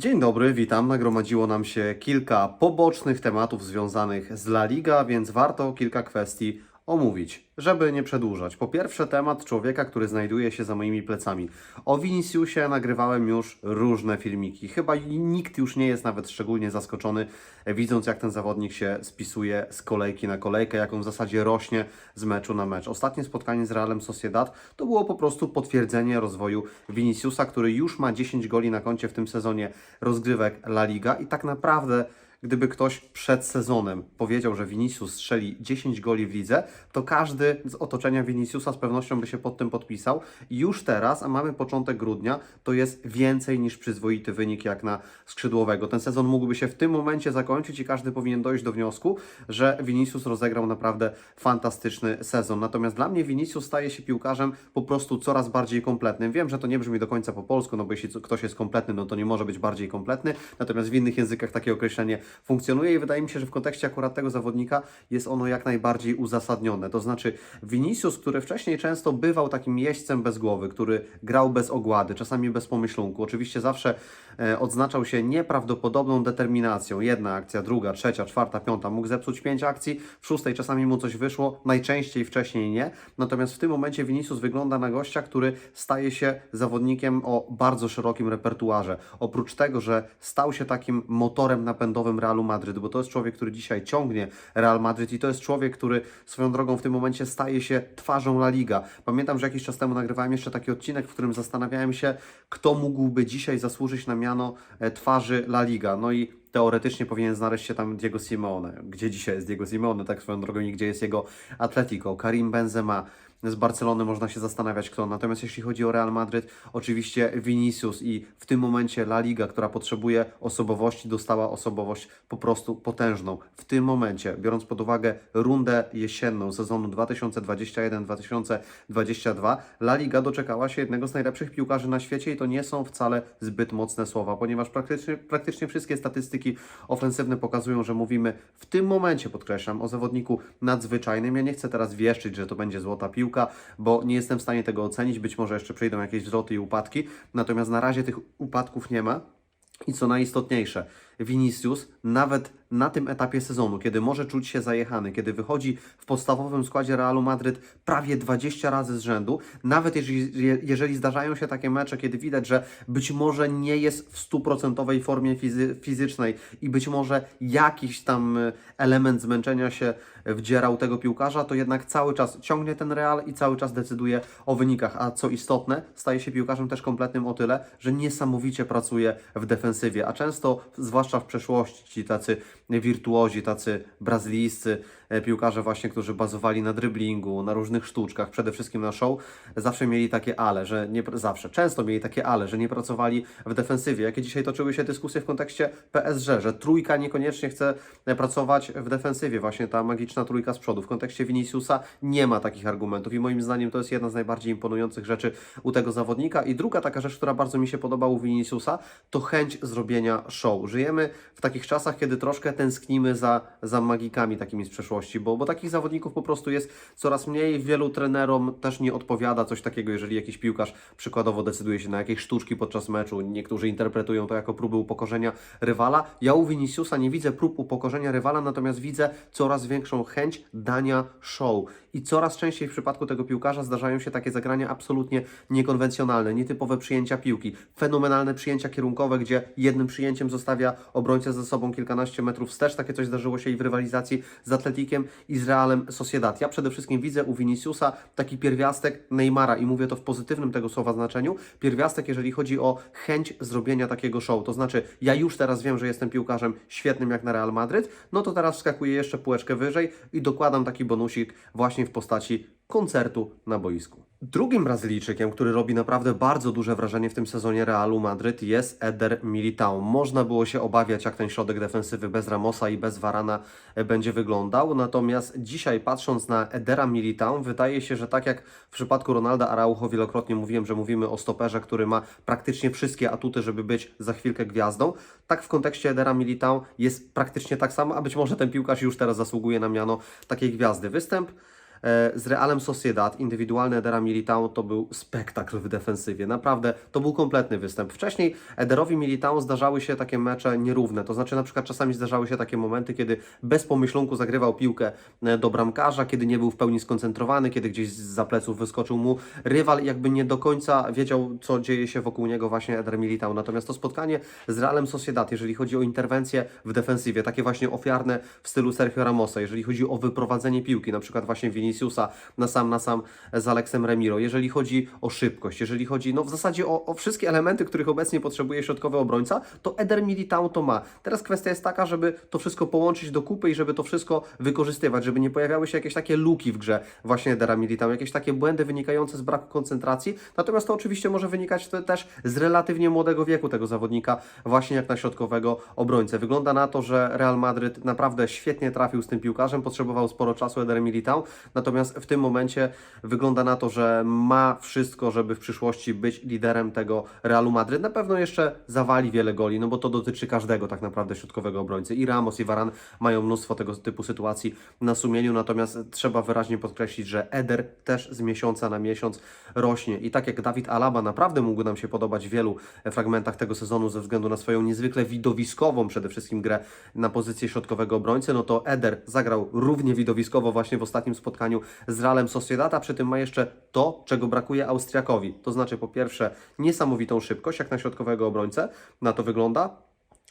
Dzień dobry, witam. Nagromadziło nam się kilka pobocznych tematów związanych z La Liga, więc warto kilka kwestii omówić, żeby nie przedłużać. Po pierwsze, temat człowieka, który znajduje się za moimi plecami. O Viniciusie nagrywałem już różne filmiki. Chyba nikt już nie jest nawet szczególnie zaskoczony, widząc jak ten zawodnik się spisuje z kolejki na kolejkę, jak on w zasadzie rośnie z meczu na mecz. Ostatnie spotkanie z Realem Sociedad to było po prostu potwierdzenie rozwoju Viniciusa, który już ma 10 goli na koncie w tym sezonie rozgrywek La Liga i tak naprawdę gdyby ktoś przed sezonem powiedział, że Vinicius strzeli 10 goli w lidze, to każdy z otoczenia Viniciusa z pewnością by się pod tym podpisał. Już teraz, a mamy początek grudnia, to jest więcej niż przyzwoity wynik jak na skrzydłowego. Ten sezon mógłby się w tym momencie zakończyć i każdy powinien dojść do wniosku, że Vinicius rozegrał naprawdę fantastyczny sezon. Natomiast dla mnie Vinicius staje się piłkarzem po prostu coraz bardziej kompletnym. Wiem, że to nie brzmi do końca po polsku, no bo jeśli ktoś jest kompletny, no to nie może być bardziej kompletny. Natomiast w innych językach takie określenie funkcjonuje i wydaje mi się, że w kontekście akurat tego zawodnika jest ono jak najbardziej uzasadnione. To znaczy Vinicius, który wcześniej często bywał takim jeźdźcem bez głowy, który grał bez ogłady, czasami bez pomyślunku, oczywiście zawsze e, odznaczał się nieprawdopodobną determinacją. Jedna akcja, druga, trzecia, czwarta, piąta. Mógł zepsuć pięć akcji, w szóstej czasami mu coś wyszło, najczęściej wcześniej nie. Natomiast w tym momencie Vinicius wygląda na gościa, który staje się zawodnikiem o bardzo szerokim repertuarze. Oprócz tego, że stał się takim motorem napędowym Realu Madryt, bo to jest człowiek, który dzisiaj ciągnie Real Madryt i to jest człowiek, który swoją drogą w tym momencie staje się twarzą La Liga. Pamiętam, że jakiś czas temu nagrywałem jeszcze taki odcinek, w którym zastanawiałem się, kto mógłby dzisiaj zasłużyć na miano e, twarzy La Liga. No i teoretycznie powinien znaleźć się tam Diego Simeone. Gdzie dzisiaj jest Diego Simeone, tak swoją drogą, i gdzie jest jego Atletico, Karim Benzema. Z Barcelony można się zastanawiać kto. Natomiast jeśli chodzi o Real Madryt, oczywiście Vinicius i w tym momencie La Liga, która potrzebuje osobowości, dostała osobowość po prostu potężną. W tym momencie, biorąc pod uwagę rundę jesienną sezonu 2021-2022, La Liga doczekała się jednego z najlepszych piłkarzy na świecie i to nie są wcale zbyt mocne słowa, ponieważ praktycznie, praktycznie wszystkie statystyki ofensywne pokazują, że mówimy w tym momencie, podkreślam, o zawodniku nadzwyczajnym. Ja nie chcę teraz wieszczyć, że to będzie złota piłka, bo nie jestem w stanie tego ocenić. Być może jeszcze przyjdą jakieś wzloty i upadki, natomiast na razie tych upadków nie ma. I co najistotniejsze, Vinicius nawet na tym etapie sezonu, kiedy może czuć się zajechany, kiedy wychodzi w podstawowym składzie Realu Madryt prawie 20 razy z rzędu, nawet jeżeli, je- jeżeli zdarzają się takie mecze, kiedy widać, że być może nie jest w stuprocentowej formie fizy fizycznej i być może jakiś tam y, element zmęczenia się wdzierał tego piłkarza, to jednak cały czas ciągnie ten Real i cały czas decyduje o wynikach, a co istotne, staje się piłkarzem też kompletnym o tyle, że niesamowicie pracuje w defensywie, a często, zwłaszcza w przeszłości, ci tacy wirtuozi, tacy brazylijscy piłkarze właśnie, którzy bazowali na dryblingu, na różnych sztuczkach, przede wszystkim na show, zawsze mieli takie ale, że nie, zawsze, często mieli takie ale, że nie pracowali w defensywie. Jakie dzisiaj toczyły się dyskusje w kontekście PSG, że trójka niekoniecznie chce e, pracować w defensywie, właśnie ta magiczna trójka z przodu. W kontekście Viniciusa nie ma takich argumentów i moim zdaniem to jest jedna z najbardziej imponujących rzeczy u tego zawodnika. I druga taka rzecz, która bardzo mi się podoba u Viniciusa, to chęć zrobienia show. Żyjemy w takich czasach, kiedy troszkę tęsknimy za, za magikami takimi z przeszłości, bo, bo takich zawodników po prostu jest coraz mniej. Wielu trenerom też nie odpowiada coś takiego, jeżeli jakiś piłkarz przykładowo decyduje się na jakieś sztuczki podczas meczu. Niektórzy interpretują to jako próby upokorzenia rywala. Ja u Viniciusa nie widzę prób upokorzenia rywala, natomiast widzę coraz większą chęć dania show. I coraz częściej w przypadku tego piłkarza zdarzają się takie zagrania absolutnie niekonwencjonalne, nietypowe przyjęcia piłki, fenomenalne przyjęcia kierunkowe, gdzie jednym przyjęciem zostawia obrońcę ze sobą kilkanaście metrów wstecz. Takie coś zdarzyło się i w rywalizacji z Atletikiem i z Realem Sociedad. Ja przede wszystkim widzę u Viniciusa taki pierwiastek Neymara i mówię to w pozytywnym tego słowa znaczeniu. Pierwiastek, jeżeli chodzi o chęć zrobienia takiego show. To znaczy, ja już teraz wiem, że jestem piłkarzem świetnym jak na Real Madryt, no to teraz wskakuję jeszcze półeczkę wyżej i dokładam taki bonusik właśnie w postaci koncertu na boisku. Drugim Brazylijczykiem, który robi naprawdę bardzo duże wrażenie w tym sezonie Realu Madryt jest Eder Militao. Można było się obawiać, jak ten środek defensywy bez Ramosa i bez Varana e, będzie wyglądał, natomiast dzisiaj patrząc na Edera Militao, wydaje się, że tak jak w przypadku Ronalda Araujo wielokrotnie mówiłem, że mówimy o stoperze, który ma praktycznie wszystkie atuty, żeby być za chwilkę gwiazdą, tak w kontekście Edera Militao jest praktycznie tak samo, a być może ten piłkarz już teraz zasługuje na miano takiej gwiazdy. Występ z Realem Sociedad, indywidualny Edera Militao to był spektakl w defensywie. Naprawdę, to był kompletny występ. Wcześniej Ederowi Militao zdarzały się takie mecze nierówne, to znaczy na przykład czasami zdarzały się takie momenty, kiedy bez pomyślunku zagrywał piłkę e, do bramkarza, kiedy nie był w pełni skoncentrowany, kiedy gdzieś za pleców wyskoczył mu rywal, jakby nie do końca wiedział, co dzieje się wokół niego właśnie Eder Militao. Natomiast to spotkanie z Realem Sociedad, jeżeli chodzi o interwencje w defensywie, takie właśnie ofiarne w stylu Sergio Ramosa, jeżeli chodzi o wyprowadzenie piłki, na przykład właśnie Viniciusa na sam na sam z Aleksem Remiro, jeżeli chodzi o szybkość, jeżeli chodzi no w zasadzie o, o wszystkie elementy, których obecnie potrzebuje środkowy obrońca, to Eder Militao to ma. Teraz kwestia jest taka, żeby to wszystko połączyć do kupy i żeby to wszystko wykorzystywać, żeby nie pojawiały się jakieś takie luki w grze właśnie Edera Militao, jakieś takie błędy wynikające z braku koncentracji, natomiast to oczywiście może wynikać te- też z relatywnie młodego wieku tego zawodnika, właśnie jak na środkowego obrońcę. Wygląda na to, że Real Madryt naprawdę świetnie trafił z tym piłkarzem, potrzebował sporo czasu Eder Militao, natomiast w tym momencie wygląda na to, że ma wszystko, żeby w przyszłości być liderem tego Realu Madryt. Na pewno jeszcze zawali wiele goli, no bo to dotyczy każdego tak naprawdę środkowego obrońcy. I Ramos, i Varan mają mnóstwo tego typu sytuacji na sumieniu, natomiast trzeba wyraźnie podkreślić, że Eder też z miesiąca na miesiąc rośnie. I tak jak Dawid Alaba naprawdę mógł nam się podobać w wielu fragmentach tego sezonu ze względu na swoją niezwykle widowiskową przede wszystkim grę na pozycję środkowego obrońcy, no to Eder zagrał równie widowiskowo właśnie w ostatnim spotkaniu z Realem Sociedad, przy tym ma jeszcze to, czego brakuje Austriakowi. To znaczy po pierwsze niesamowitą szybkość, jak na środkowego obrońcę, na to wygląda,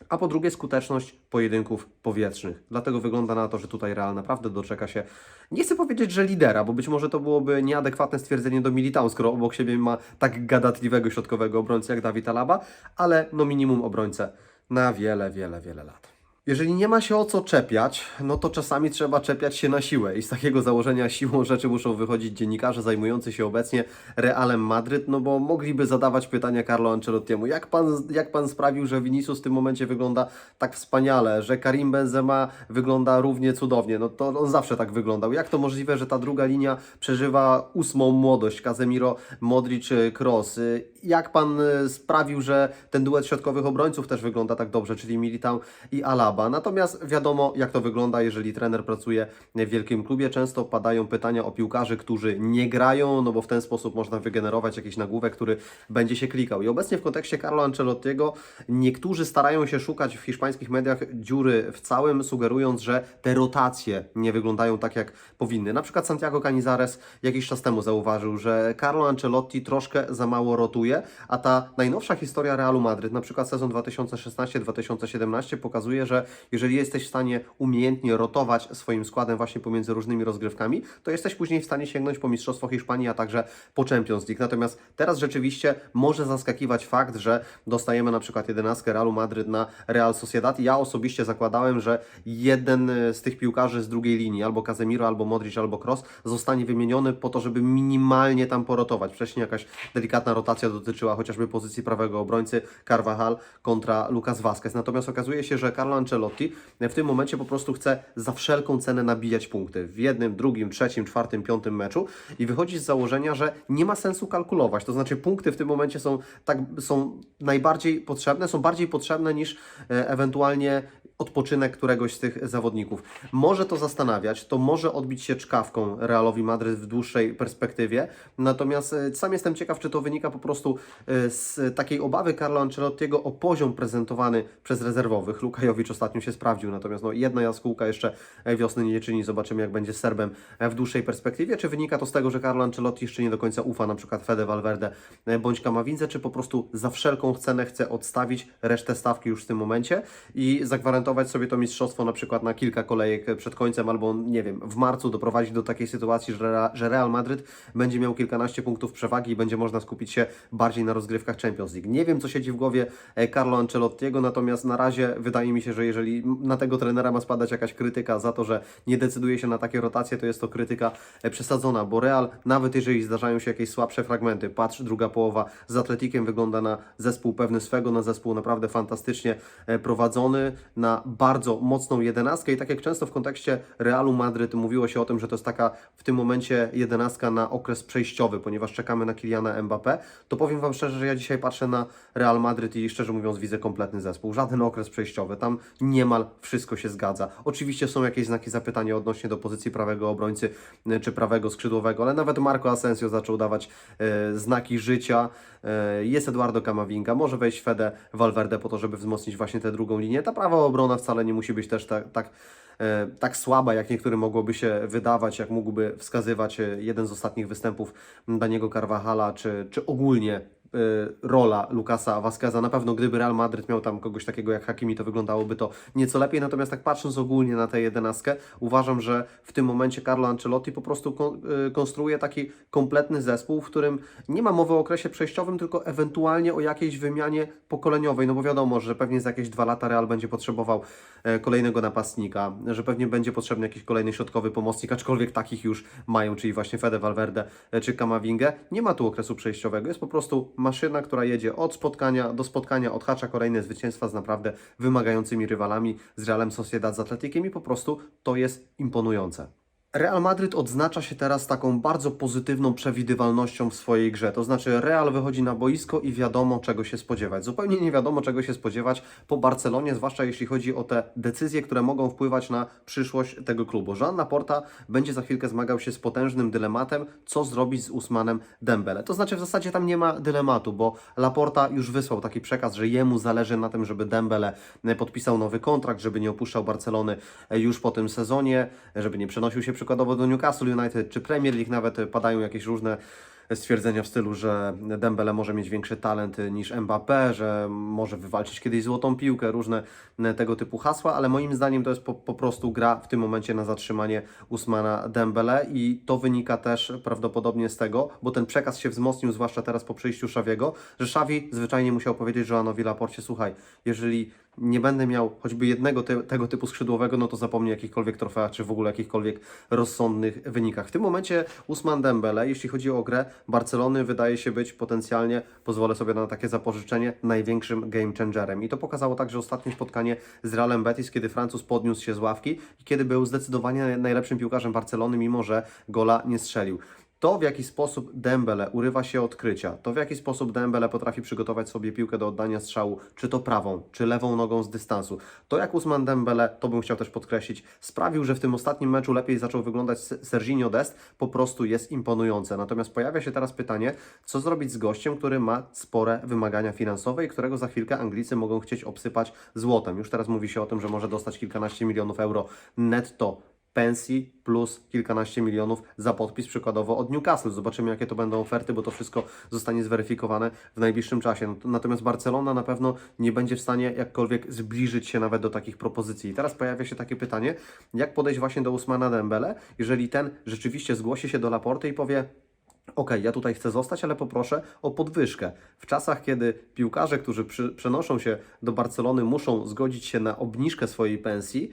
a po drugie skuteczność pojedynków powietrznych. Dlatego wygląda na to, że tutaj Real naprawdę doczeka się, nie chcę powiedzieć, że lidera, bo być może to byłoby nieadekwatne stwierdzenie do Militao, skoro obok siebie ma tak gadatliwego środkowego obrońcę jak Dawid Alaba, ale no minimum obrońcę na wiele, wiele, wiele lat. Jeżeli nie ma się o co czepiać, no to czasami trzeba czepiać się na siłę i z takiego założenia siłą rzeczy muszą wychodzić dziennikarze zajmujący się obecnie Realem Madryt, no bo mogliby zadawać pytania Carlo Ancelottiemu, jak pan, jak pan sprawił, że Vinicius w tym momencie wygląda tak wspaniale, że Karim Benzema wygląda równie cudownie, no to on zawsze tak wyglądał. Jak to możliwe, że ta druga linia przeżywa ósmą młodość, Casemiro, Modric, Kroos? Jak pan y, sprawił, że ten duet środkowych obrońców też wygląda tak dobrze, czyli Militao i Alaba? Natomiast wiadomo, jak to wygląda, jeżeli trener pracuje w wielkim klubie. Często padają pytania o piłkarzy, którzy nie grają, no bo w ten sposób można wygenerować jakiś nagłówek, który będzie się klikał. I obecnie w kontekście Carlo Ancelottiego niektórzy starają się szukać w hiszpańskich mediach dziury w całym, sugerując, że te rotacje nie wyglądają tak, jak powinny. Na przykład Santiago Canizares jakiś czas temu zauważył, że Carlo Ancelotti troszkę za mało rotuje, a ta najnowsza historia Realu Madryt, na przykład sezon 2016-2017 pokazuje, że jeżeli jesteś w stanie umiejętnie rotować swoim składem właśnie pomiędzy różnymi rozgrywkami, to jesteś później w stanie sięgnąć po Mistrzostwo Hiszpanii, a także po Champions League. Natomiast teraz rzeczywiście może zaskakiwać fakt, że dostajemy na przykład 11 Realu Madryt na Real Sociedad. Ja osobiście zakładałem, że jeden z tych piłkarzy z drugiej linii, albo Casemiro, albo Modric, albo Kroos, zostanie wymieniony po to, żeby minimalnie tam porotować. Wcześniej jakaś delikatna rotacja dotyczyła chociażby pozycji prawego obrońcy Carvajal kontra Lucas Vazquez. Natomiast okazuje się, że Carlo Ancelotti w tym momencie po prostu chce za wszelką cenę nabijać punkty w jednym, drugim, trzecim, czwartym, piątym meczu i wychodzi z założenia, że nie ma sensu kalkulować. To znaczy punkty w tym momencie są, tak, są najbardziej potrzebne, są bardziej potrzebne niż e, ewentualnie odpoczynek któregoś z tych zawodników. Może to zastanawiać, to może odbić się czkawką Realowi Madryt w dłuższej perspektywie, natomiast e, sam jestem ciekaw, czy to wynika po prostu e, z takiej obawy Carlo Ancelottiego o poziom prezentowany przez rezerwowych. Lukajowicz ostatnio się sprawdził, natomiast no, jedna jaskółka jeszcze wiosny nie czyni. Zobaczymy, jak będzie Serbem e, w dłuższej perspektywie. Czy wynika to z tego, że Carlo Ancelotti jeszcze nie do końca ufa na przykład Fede Valverde bądź Kamawidze, czy po prostu za wszelką cenę chce odstawić resztę stawki już w tym momencie i zagwarantować sobie to mistrzostwo na przykład na kilka kolejek przed końcem albo nie wiem, w marcu doprowadzić do takiej sytuacji, że Real Madryt będzie miał kilkanaście punktów przewagi i będzie można skupić się bardziej na rozgrywkach Champions League. Nie wiem, co siedzi w głowie e, Carlo Ancelottiego, natomiast na razie wydaje mi się, że jeżeli na tego trenera ma spadać jakaś krytyka za to, że nie decyduje się na takie rotacje, to jest to krytyka e, przesadzona, bo Real, nawet jeżeli zdarzają się jakieś słabsze fragmenty, patrz, druga połowa z Atletikiem wygląda na zespół pewny swego, na zespół naprawdę fantastycznie e, prowadzony, na bardzo mocną jedenastkę i tak jak często w kontekście Realu Madryt mówiło się o tym, że to jest taka w tym momencie jedenastka na okres przejściowy, ponieważ czekamy na Kyliana Mbappé, to powiem Wam szczerze, że ja dzisiaj patrzę na Real Madryt i szczerze mówiąc widzę kompletny zespół. Żaden okres przejściowy, tam niemal wszystko się zgadza. Oczywiście są jakieś znaki zapytania odnośnie do pozycji prawego obrońcy e, czy prawego skrzydłowego, ale nawet Marco Asensio zaczął dawać e, znaki życia. E, jest Eduardo Camavinga, może wejść Fede Valverde po to, żeby wzmocnić właśnie tę drugą linię. Ta prawa obrona wcale nie musi być też tak, tak, e, tak słaba, jak niektórym mogłoby się wydawać, jak mógłby wskazywać e, jeden z ostatnich występów Daniego Carvajala, czy, czy ogólnie rola Lukasa Vazqueza. Na pewno gdyby Real Madryt miał tam kogoś takiego jak Hakimi, to wyglądałoby to nieco lepiej. Natomiast tak patrząc ogólnie na tę jedenastkę, uważam, że w tym momencie Carlo Ancelotti po prostu y, konstruuje taki kompletny zespół, w którym nie ma mowy o okresie przejściowym, tylko ewentualnie o jakiejś wymianie pokoleniowej. No bo wiadomo, że pewnie za jakieś dwa lata Real będzie potrzebował e, kolejnego napastnika, że pewnie będzie potrzebny jakiś kolejny środkowy pomocnik, aczkolwiek takich już mają, czyli właśnie Fede Valverde e, czy Kamawingę. Nie ma tu okresu przejściowego, jest po prostu maszyna, która jedzie od spotkania do spotkania, odhacza kolejne zwycięstwa z naprawdę wymagającymi rywalami, z Realem Sociedad, z Atletikiem i po prostu to jest imponujące. Real Madryt odznacza się teraz taką bardzo pozytywną przewidywalnością w swojej grze. To znaczy, Real wychodzi na boisko i wiadomo, czego się spodziewać. Zupełnie nie wiadomo, czego się spodziewać po Barcelonie, zwłaszcza jeśli chodzi o te decyzje, które mogą wpływać na przyszłość tego klubu. Jean Laporta będzie za chwilkę zmagał się z potężnym dylematem, co zrobić z Usmanem Dembele. To znaczy, w zasadzie tam nie ma dylematu, bo Laporta już wysłał taki przekaz, że jemu zależy na tym, żeby Dembele e, podpisał nowy kontrakt, żeby nie opuszczał Barcelony e, już po tym sezonie, żeby nie przenosił się przykładowo do Newcastle United czy Premier League, nawet padają jakieś różne stwierdzenia w stylu, że Dembele może mieć większy talent niż Mbappé, że może wywalczyć kiedyś złotą piłkę, różne tego typu hasła, ale moim zdaniem to jest po, po prostu gra w tym momencie na zatrzymanie Usmana Dembele i to wynika też prawdopodobnie z tego, bo ten przekaz się wzmocnił, zwłaszcza teraz po przyjściu Szawiego, że Szawi zwyczajnie musiał powiedzieć Joanowi Laporcie, słuchaj, jeżeli nie będę miał choćby jednego te, tego typu skrzydłowego, no to zapomnij o jakichkolwiek trofeach, czy w ogóle jakichkolwiek rozsądnych wynikach. W tym momencie Usman Dembele, jeśli chodzi o grę Barcelony, wydaje się być potencjalnie, pozwolę sobie na takie zapożyczenie, największym game changerem. I to pokazało także ostatnie spotkanie z Realem Betis, kiedy Francuz podniósł się z ławki i kiedy był zdecydowanie najlepszym piłkarzem Barcelony, mimo że gola nie strzelił. To, w jaki sposób Dembele urywa się odkrycia, to w jaki sposób Dembele potrafi przygotować sobie piłkę do oddania strzału, czy to prawą, czy lewą nogą z dystansu, to jak Usman Dembele, to bym chciał też podkreślić, sprawił, że w tym ostatnim meczu lepiej zaczął wyglądać Serginho Dest, po prostu jest imponujące. Natomiast pojawia się teraz pytanie, co zrobić z gościem, który ma spore wymagania finansowe i którego za chwilkę Anglicy mogą chcieć obsypać złotem. Już teraz mówi się o tym, że może dostać kilkanaście milionów euro netto pensji plus kilkanaście milionów za podpis przykładowo od Newcastle. Zobaczymy, jakie to będą oferty, bo to wszystko zostanie zweryfikowane w najbliższym czasie. Natomiast Barcelona na pewno nie będzie w stanie jakkolwiek zbliżyć się nawet do takich propozycji. I teraz pojawia się takie pytanie, jak podejść właśnie do Usmana Dembele, jeżeli ten rzeczywiście zgłosi się do Laporty i powie OK, ja tutaj chcę zostać, ale poproszę o podwyżkę. W czasach, kiedy piłkarze, którzy przy, przenoszą się do Barcelony, muszą zgodzić się na obniżkę swojej pensji,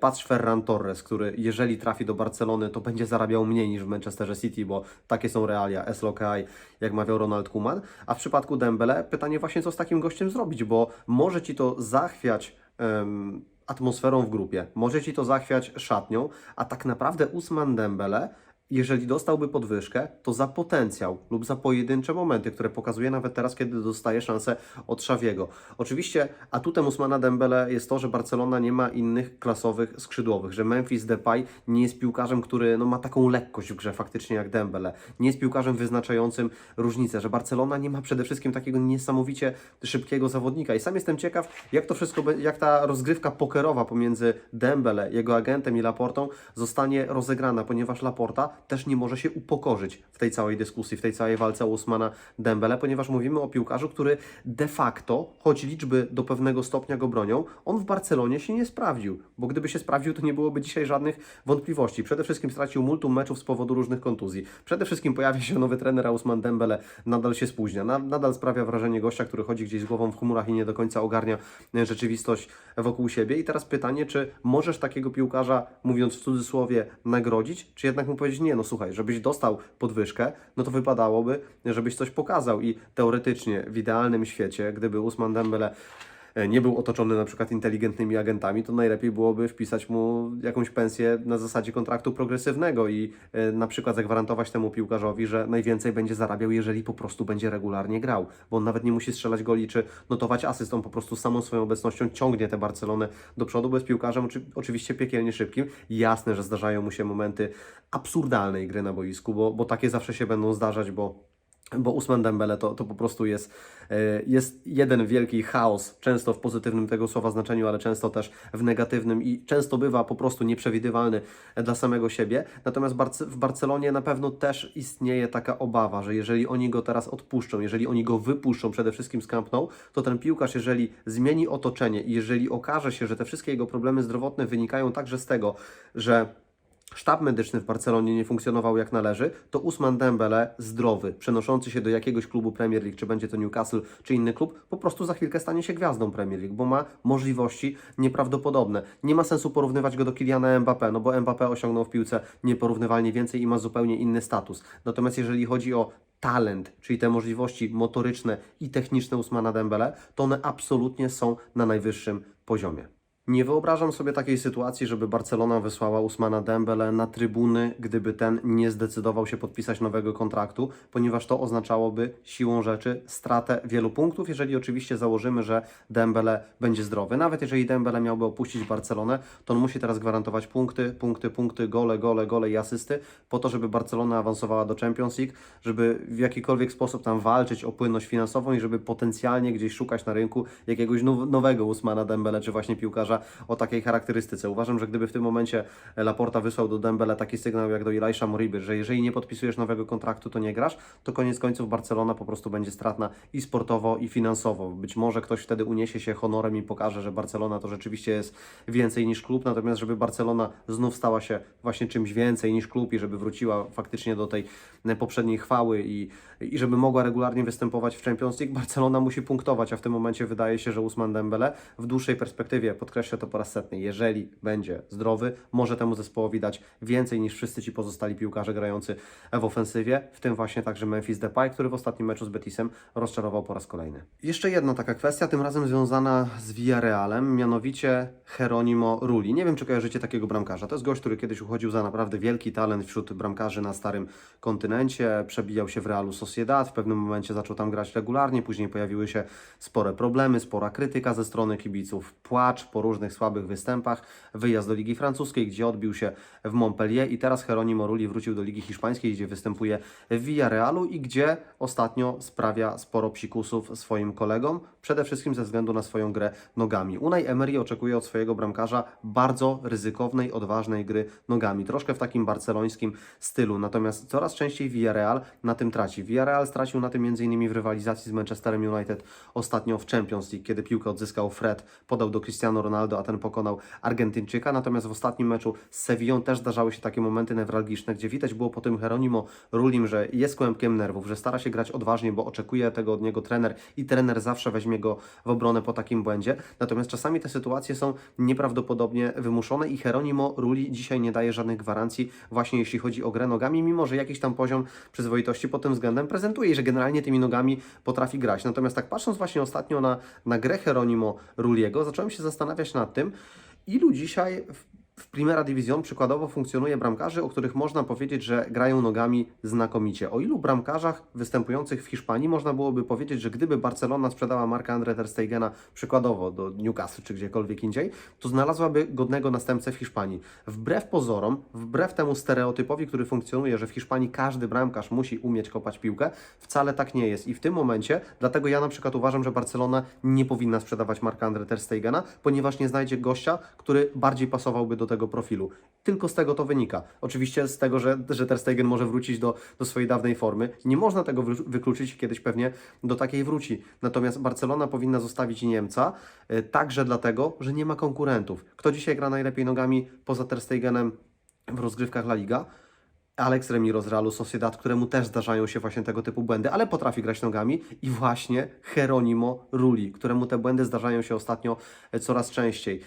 patrz Ferran Torres, który jeżeli trafi do Barcelony, to będzie zarabiał mniej niż w Manchesterze City, bo takie są realia, SLOKI, jak mawiał Ronald Koeman. A w przypadku Dembele pytanie właśnie, co z takim gościem zrobić, bo może Ci to zachwiać... em, atmosferą w grupie, może Ci to zachwiać szatnią, a tak naprawdę Usman Dembele jeżeli dostałby podwyżkę, to za potencjał lub za pojedyncze momenty, które pokazuje nawet teraz, kiedy dostaje szansę od Szawiego. Oczywiście atutem Usmana Dembele jest to, że Barcelona nie ma innych klasowych skrzydłowych, że Memphis Depay nie jest piłkarzem, który no, ma taką lekkość w grze faktycznie jak Dembele. Nie jest piłkarzem wyznaczającym różnicę, że Barcelona nie ma przede wszystkim takiego niesamowicie szybkiego zawodnika. I sam jestem ciekaw, jak to wszystko, jak ta rozgrywka pokerowa pomiędzy Dembele, jego agentem i Laportą zostanie rozegrana, ponieważ Laporta też nie może się upokorzyć w tej całej dyskusji, w tej całej walce Usmana Dembele, ponieważ mówimy o piłkarzu, który de facto, choć liczby do pewnego stopnia go bronią, on w Barcelonie się nie sprawdził, bo gdyby się sprawdził, to nie byłoby dzisiaj żadnych wątpliwości. Przede wszystkim stracił multum meczów z powodu różnych kontuzji. Przede wszystkim pojawia się nowy trener, Usman Dembele nadal się spóźnia. Na, nadal sprawia wrażenie gościa, który chodzi gdzieś z głową w chmurach i nie do końca ogarnia e, rzeczywistość wokół siebie. I teraz pytanie, czy możesz takiego piłkarza, mówiąc w cudzysłowie, nagrodzić, czy jednak mu powiedzieć, nie, no słuchaj, żebyś dostał podwyżkę, no to wypadałoby, żebyś coś pokazał i teoretycznie w idealnym świecie, gdyby Usman Dembele nie był otoczony na przykład inteligentnymi agentami, to najlepiej byłoby wpisać mu jakąś pensję na zasadzie kontraktu progresywnego i e, na przykład zagwarantować temu piłkarzowi, że najwięcej będzie zarabiał, jeżeli po prostu będzie regularnie grał, bo on nawet nie musi strzelać goli czy notować asyst, on po prostu samą swoją obecnością ciągnie tę Barcelonę do przodu, bo jest piłkarzem oczy- oczywiście piekielnie szybkim. Jasne, że zdarzają mu się momenty absurdalnej gry na boisku, bo, bo takie zawsze się będą zdarzać, bo bo Usman Dembele to, to po prostu jest, e, jest jeden wielki chaos, często w pozytywnym tego słowa znaczeniu, ale często też w negatywnym i często bywa po prostu nieprzewidywalny dla samego siebie. Natomiast w Barcelonie na pewno też istnieje taka obawa, że jeżeli oni go teraz odpuszczą, jeżeli oni go wypuszczą przede wszystkim z Camp Nou, to ten piłkarz, jeżeli zmieni otoczenie i jeżeli okaże się, że te wszystkie jego problemy zdrowotne wynikają także z tego, że sztab medyczny w Barcelonie nie funkcjonował jak należy, to Usman Dembele zdrowy, przenoszący się do jakiegoś klubu Premier League, czy będzie to Newcastle, czy inny klub, po prostu za chwilkę stanie się gwiazdą Premier League, bo ma możliwości nieprawdopodobne. Nie ma sensu porównywać go do Kyliana Mbappé, no bo Mbappé osiągnął w piłce nieporównywalnie więcej i ma zupełnie inny status. Natomiast jeżeli chodzi o talent, czyli te możliwości motoryczne i techniczne Usmana Dembele, to one absolutnie są na najwyższym poziomie. Nie wyobrażam sobie takiej sytuacji, żeby Barcelona wysłała Usmana Dembele na trybuny, gdyby ten nie zdecydował się podpisać nowego kontraktu, ponieważ to oznaczałoby siłą rzeczy stratę wielu punktów, jeżeli oczywiście założymy, że Dembele będzie zdrowy. Nawet jeżeli Dembele miałby opuścić Barcelonę, to on musi teraz gwarantować punkty, punkty, punkty, gole, gole, gole i asysty, po to, żeby Barcelona awansowała do Champions League, żeby w jakikolwiek sposób tam walczyć o płynność finansową i żeby potencjalnie gdzieś szukać na rynku jakiegoś now- nowego Usmana Dembele, czy właśnie piłkarza o takiej charakterystyce. Uważam, że gdyby w tym momencie Laporta wysłał do Dembele taki sygnał jak do Ilaisha Moriby, że jeżeli nie podpisujesz nowego kontraktu, to nie grasz, to koniec końców Barcelona po prostu będzie stratna i sportowo, i finansowo. Być może ktoś wtedy uniesie się honorem i pokaże, że Barcelona to rzeczywiście jest więcej niż klub, natomiast żeby Barcelona znów stała się właśnie czymś więcej niż klub i żeby wróciła faktycznie do tej poprzedniej chwały i, i żeby mogła regularnie występować w Champions League, Barcelona musi punktować, a w tym momencie wydaje się, że Usman Dembele w dłuższej perspektywie, podkreślę to po raz setny, jeżeli będzie zdrowy, może temu zespołowi dać więcej niż wszyscy ci pozostali piłkarze grający w ofensywie, w tym właśnie także Memphis Depay, który w ostatnim meczu z Betisem rozczarował po raz kolejny. Jeszcze jedna taka kwestia, tym razem związana z Villarrealem, mianowicie Jeronimo Rulli. Nie wiem, czy kojarzycie takiego bramkarza. To jest gość, który kiedyś uchodził za naprawdę wielki talent wśród bramkarzy na starym kontynencie, przebijał się w Realu Sociedad, w pewnym momencie zaczął tam grać regularnie, później pojawiły się spore problemy, spora krytyka ze strony kibiców, płacz po słabych występach, wyjazd do Ligi Francuskiej, gdzie odbił się w Montpellier i teraz Jeronimo Rulli wrócił do Ligi Hiszpańskiej, gdzie występuje w Villarrealu i gdzie ostatnio sprawia sporo psikusów swoim kolegom, przede wszystkim ze względu na swoją grę nogami. Unai Emery oczekuje od swojego bramkarza bardzo ryzykownej, odważnej gry nogami, troszkę w takim barcelońskim stylu, natomiast coraz częściej Villarreal na tym traci. Villarreal stracił na tym m.in. w rywalizacji z Manchesterem United ostatnio w Champions League, kiedy piłkę odzyskał Fred, podał do Cristiano Ronaldo, a ten pokonał Argentyńczyka, natomiast w ostatnim meczu z Sevillą też zdarzały się takie momenty newralgiczne, gdzie widać było po tym Jeronimo Rulim, że jest kłębkiem nerwów, że stara się grać odważnie, bo oczekuje tego od niego trener i trener zawsze weźmie go w obronę po takim błędzie. Natomiast czasami te sytuacje są nieprawdopodobnie wymuszone i Jeronimo Ruli dzisiaj nie daje żadnych gwarancji, właśnie jeśli chodzi o grę nogami, mimo że jakiś tam poziom przyzwoitości pod tym względem prezentuje że generalnie tymi nogami potrafi grać. Natomiast tak patrząc właśnie ostatnio na, na grę Jeronimo Ruliego, zacząłem się zastanawiać nad tym, ilu dzisiaj w w Primera Division przykładowo funkcjonuje bramkarzy, o których można powiedzieć, że grają nogami znakomicie. O ilu bramkarzach występujących w Hiszpanii można byłoby powiedzieć, że gdyby Barcelona sprzedała Marka Andre ter Stegena przykładowo do Newcastle czy gdziekolwiek indziej, to znalazłaby godnego następcę w Hiszpanii. Wbrew pozorom, wbrew temu stereotypowi, który funkcjonuje, że w Hiszpanii każdy bramkarz musi umieć kopać piłkę, wcale tak nie jest. I w tym momencie, dlatego ja na przykład uważam, że Barcelona nie powinna sprzedawać Marka Andre ter Stegena, ponieważ nie znajdzie gościa, który bardziej pasowałby do tego profilu. Tylko z tego to wynika. Oczywiście z tego, że, że Ter Stegen może wrócić do, do swojej dawnej formy. Nie można tego wy- wykluczyć, kiedyś pewnie do takiej wróci. Natomiast Barcelona powinna zostawić Niemca y, także dlatego, że nie ma konkurentów. Kto dzisiaj gra najlepiej nogami poza Ter Stegenem w rozgrywkach La Liga? Alex Remiro z Realu Sociedad, któremu też zdarzają się właśnie tego typu błędy, ale potrafi grać nogami i właśnie Jeronimo Rulli, któremu te błędy zdarzają się ostatnio e, coraz częściej.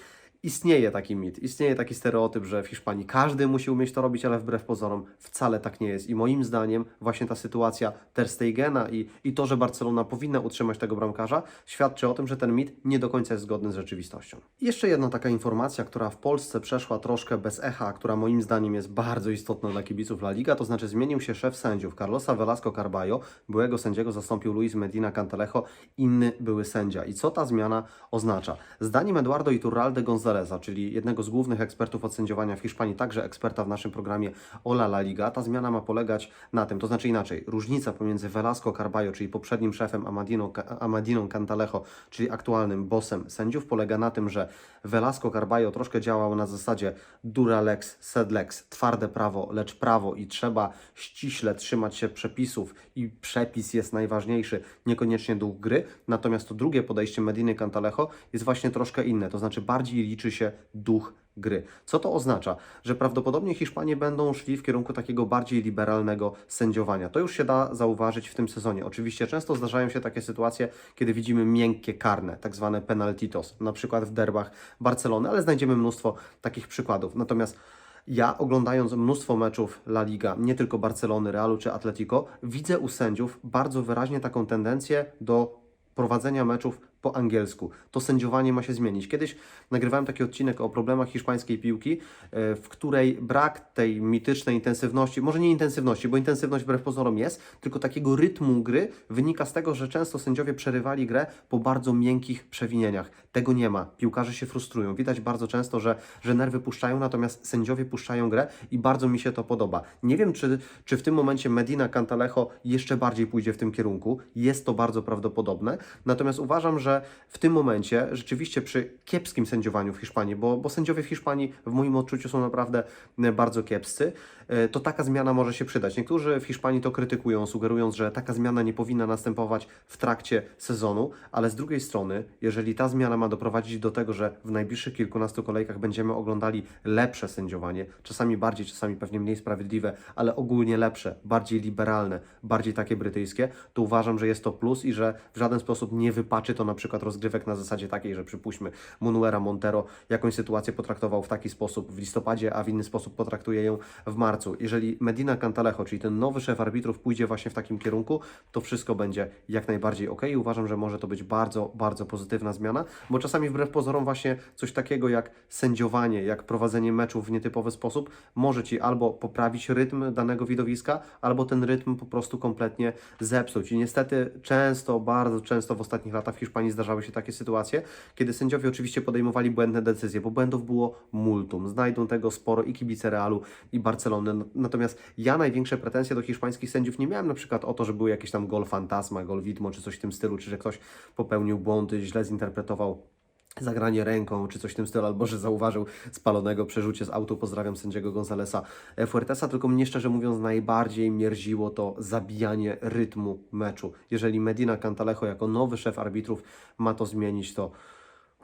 Istnieje taki mit, istnieje taki stereotyp, że w Hiszpanii każdy musi umieć to robić, ale wbrew pozorom wcale tak nie jest. I moim zdaniem właśnie ta sytuacja Ter Stegena i, i to, że Barcelona powinna utrzymać tego bramkarza, świadczy o tym, że ten mit nie do końca jest zgodny z rzeczywistością. Jeszcze jedna taka informacja, która w Polsce przeszła troszkę bez echa, która moim zdaniem jest bardzo istotna dla kibiców La Liga, to znaczy zmienił się szef sędziów. Carlosa Velasco Carballo, byłego sędziego zastąpił Luis Medina Cantalejo, inny były sędzia. I co ta zmiana oznacza? Zdaniem Eduardo Iturralde Gonzaleza, czyli jednego z głównych ekspertów od sędziowania w Hiszpanii, także eksperta w naszym programie Ola La Liga, ta zmiana ma polegać na tym, to znaczy inaczej, różnica pomiędzy Velasco Carballo, czyli poprzednim szefem Amadino, Amadiną Cantalejo, czyli aktualnym bossem sędziów, polega na tym, że Velasco Carballo troszkę działał na zasadzie Duralex, Sedlex, twarde prawo, lecz prawo i trzeba ściśle trzymać się przepisów i przepis jest najważniejszy, niekoniecznie duch gry. Natomiast to drugie podejście Mediny Cantalejo jest właśnie troszkę inne, to znaczy bardziej liczy się duch gry. Co to oznacza? Że prawdopodobnie Hiszpanie będą szli w kierunku takiego bardziej liberalnego sędziowania. To już się da zauważyć w tym sezonie. Oczywiście często zdarzają się takie sytuacje, kiedy widzimy miękkie karne, tak zwane penaltitos, na przykład w derbach Barcelony, ale znajdziemy mnóstwo takich przykładów. Natomiast ja oglądając mnóstwo meczów La Liga, nie tylko Barcelony, Realu czy Atletico, widzę u sędziów bardzo wyraźnie taką tendencję do prowadzenia meczów po angielsku. To sędziowanie ma się zmienić. Kiedyś nagrywałem taki odcinek o problemach hiszpańskiej piłki, e, w której brak tej mitycznej intensywności, może nie intensywności, bo intensywność wbrew pozorom jest, tylko takiego rytmu gry wynika z tego, że często sędziowie przerywali grę po bardzo miękkich przewinieniach. Tego nie ma. Piłkarze się frustrują. Widać bardzo często, że, że nerwy puszczają, natomiast sędziowie puszczają grę i bardzo mi się to podoba. Nie wiem, czy, czy w tym momencie Medina Cantalejo jeszcze bardziej pójdzie w tym kierunku. Jest to bardzo prawdopodobne. Natomiast uważam, że w tym momencie rzeczywiście przy kiepskim sędziowaniu w Hiszpanii, bo, bo sędziowie w Hiszpanii w moim odczuciu są naprawdę e, bardzo kiepscy, e, to taka zmiana może się przydać. Niektórzy w Hiszpanii to krytykują, sugerując, że taka zmiana nie powinna następować w trakcie sezonu, ale z drugiej strony, jeżeli ta zmiana ma doprowadzić do tego, że w najbliższych kilkunastu kolejkach będziemy oglądali lepsze sędziowanie, czasami bardziej, czasami pewnie mniej sprawiedliwe, ale ogólnie lepsze, bardziej liberalne, bardziej takie brytyjskie, to uważam, że jest to plus i że w żaden sposób nie wypaczy to na przykład rozgrywek na zasadzie takiej, że przypuśćmy Munuera Montero jakąś sytuację potraktował w taki sposób w listopadzie, a w inny sposób potraktuje ją w marcu. Jeżeli Medina Cantalejo, czyli ten nowy szef arbitrów pójdzie właśnie w takim kierunku, to wszystko będzie jak najbardziej ok uważam, że może to być bardzo, bardzo pozytywna zmiana, bo czasami wbrew pozorom właśnie coś takiego jak sędziowanie, jak prowadzenie meczów w nietypowy sposób może Ci albo poprawić rytm danego widowiska, albo ten rytm po prostu kompletnie zepsuć. I niestety często, bardzo często w ostatnich latach w Hiszpanii zdarzały się takie sytuacje, kiedy sędziowie oczywiście podejmowali błędne decyzje, bo błędów było multum. Znajdą tego sporo i kibice Realu, i Barcelony. Natomiast ja największe pretensje do hiszpańskich sędziów nie miałem na przykład o to, że był jakiś tam gol fantasma, gol widmo, czy coś w tym stylu, czy że ktoś popełnił błąd, źle zinterpretował zagranie ręką, czy coś w tym stylu, albo że zauważył spalonego przerzucie z autu, pozdrawiam sędziego Gonzalesa Fuertesa, tylko mnie szczerze mówiąc najbardziej mierziło to zabijanie rytmu meczu. Jeżeli Medina Cantalejo jako nowy szef arbitrów ma to zmienić, to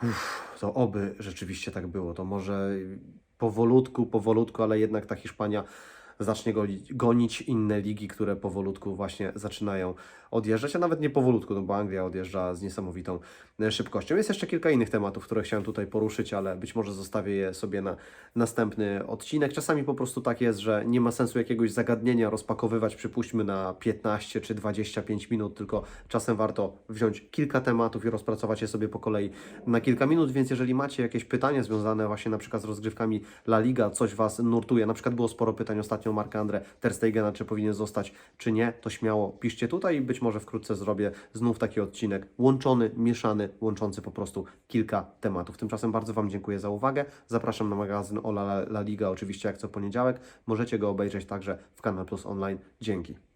uff, to oby rzeczywiście tak było. To może powolutku, powolutku, ale jednak ta Hiszpania zacznie gonić inne ligi, które powolutku właśnie zaczynają odjeżdżać, a nawet nie powolutku, no bo Anglia odjeżdża z niesamowitą e, szybkością. Jest jeszcze kilka innych tematów, które chciałem tutaj poruszyć, ale być może zostawię je sobie na następny odcinek. Czasami po prostu tak jest, że nie ma sensu jakiegoś zagadnienia rozpakowywać, przypuśćmy na 15 czy 25 minut, tylko czasem warto wziąć kilka tematów i rozpracować je sobie po kolei na kilka minut, więc jeżeli macie jakieś pytania związane właśnie na przykład z rozgrywkami La Liga, coś Was nurtuje, na przykład było sporo pytań ostatnio o Marka Andre Ter Stegena, czy powinien zostać, czy nie, to śmiało piszcie tutaj i być może wkrótce zrobię znów taki odcinek łączony, mieszany, łączący po prostu kilka tematów. Tymczasem bardzo Wam dziękuję za uwagę. Zapraszam na magazyn Ola La, La Liga, oczywiście jak co poniedziałek. Możecie go obejrzeć także w Kanal Plus Online. Dzięki.